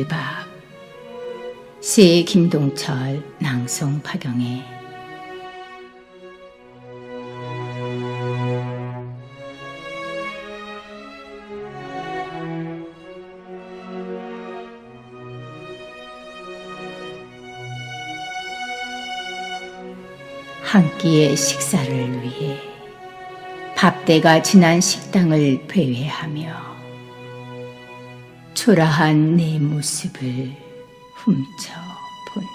눈물밥. 시 김동철 낭송 파경의 한 끼의 식사를 위해 밥대가 지난 식당을 배회하며 초라한 내 모습을 훔쳐 본다.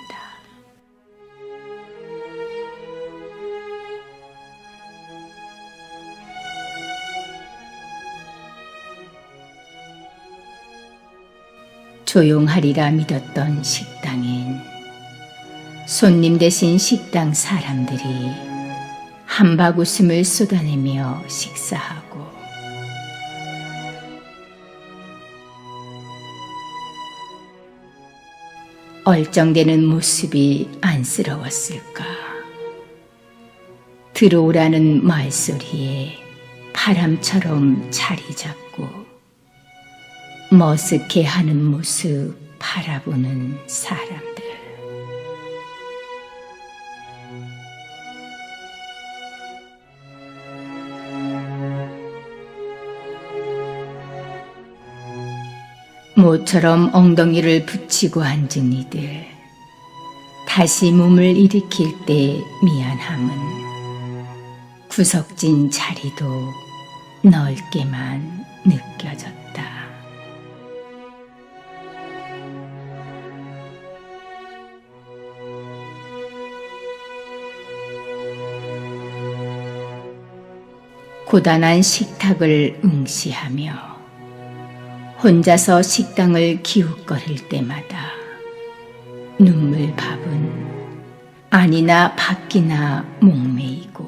조용하리라 믿었던 식당엔 손님 대신 식당 사람들이 한박 웃음을 쏟아내며 식사하고 얼쩡대는 모습이 안쓰러웠을까. 들어오라는 말소리에 바람처럼 자리 잡고 머쓱해 하는 모습 바라보는 사람들. 모처럼 엉덩이를 붙이고 앉은 이들. 다시 몸을 일으킬 때 미안함은 구석진 자리도 넓게만 느껴졌다. 고단한 식탁을 응시하며 혼자서 식당을 기웃거릴 때마다 눈물밥은 아니나 밖이나 목매이고.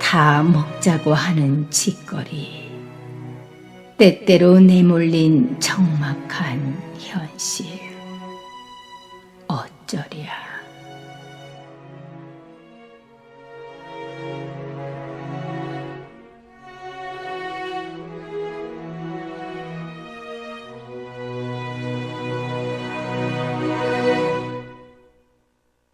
다 먹자고 하는 짓거리 때때로 내몰린 적막한 현실. 어쩌랴